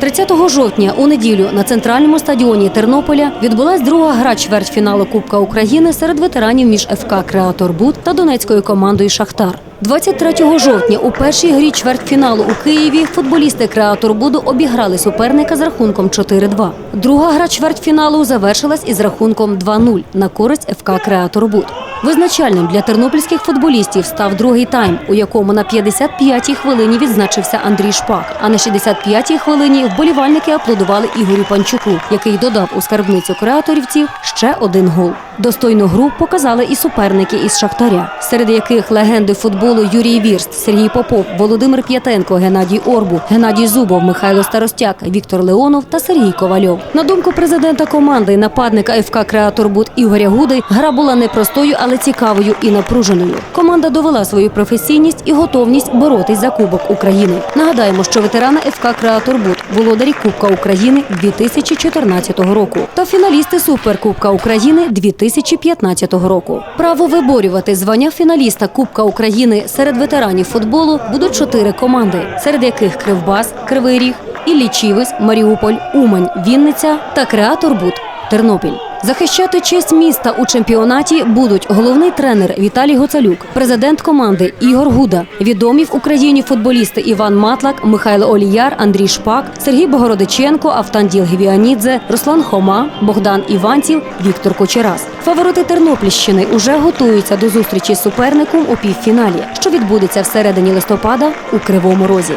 30 жовтня у неділю на центральному стадіоні Тернополя відбулась друга гра чвертьфіналу Кубка України серед ветеранів між ФК Креатор Буд та донецькою командою Шахтар. 23 жовтня у першій грі чвертьфіналу у Києві футболісти Креатор Буду обіграли суперника з рахунком 4-2. Друга гра чвертьфіналу завершилась із рахунком 2-0 на користь ФК Креатор Буд. Визначальним для тернопільських футболістів став другий тайм, у якому на 55-й хвилині відзначився Андрій Шпак. А на 65-й хвилині вболівальники аплодували Ігорю Панчуку, який додав у скарбницю креаторівців ще один гол. Достойну гру показали і суперники із Шахтаря, серед яких легенди футболу Юрій Вірст, Сергій Попов, Володимир П'ятенко, Геннадій Орбу, Геннадій Зубов, Михайло Старостяк, Віктор Леонов та Сергій Ковальов. На думку президента команди, нападника ФК Креаторбуд Ігоря Гуди, гра була непростою, але цікавою і напруженою. Команда довела свою професійність і готовність боротись за Кубок України. Нагадаємо, що ветерани ФК Креаторбуд володарі Кубка України 2014 року та фіналісти Суперкубка України 2015 року. Право виборювати звання фіналіста Кубка України серед ветеранів футболу будуть чотири команди, серед яких Кривбас, Кривий Ріг, Іллічівець, Маріуполь, Умань, Вінниця та Креатор Буд Тернопіль. Захищати честь міста у чемпіонаті будуть головний тренер Віталій Гоцалюк, президент команди Ігор Гуда, відомі в Україні футболісти Іван Матлак, Михайло Оліяр, Андрій Шпак, Сергій Богородиченко, Автанділ Гівіанідзе, Руслан Хома, Богдан Іванців, Віктор Кочерас. Фаворити Тернопільщини уже готуються до зустрічі з суперником у півфіналі, що відбудеться всередині листопада у Кривому Розі.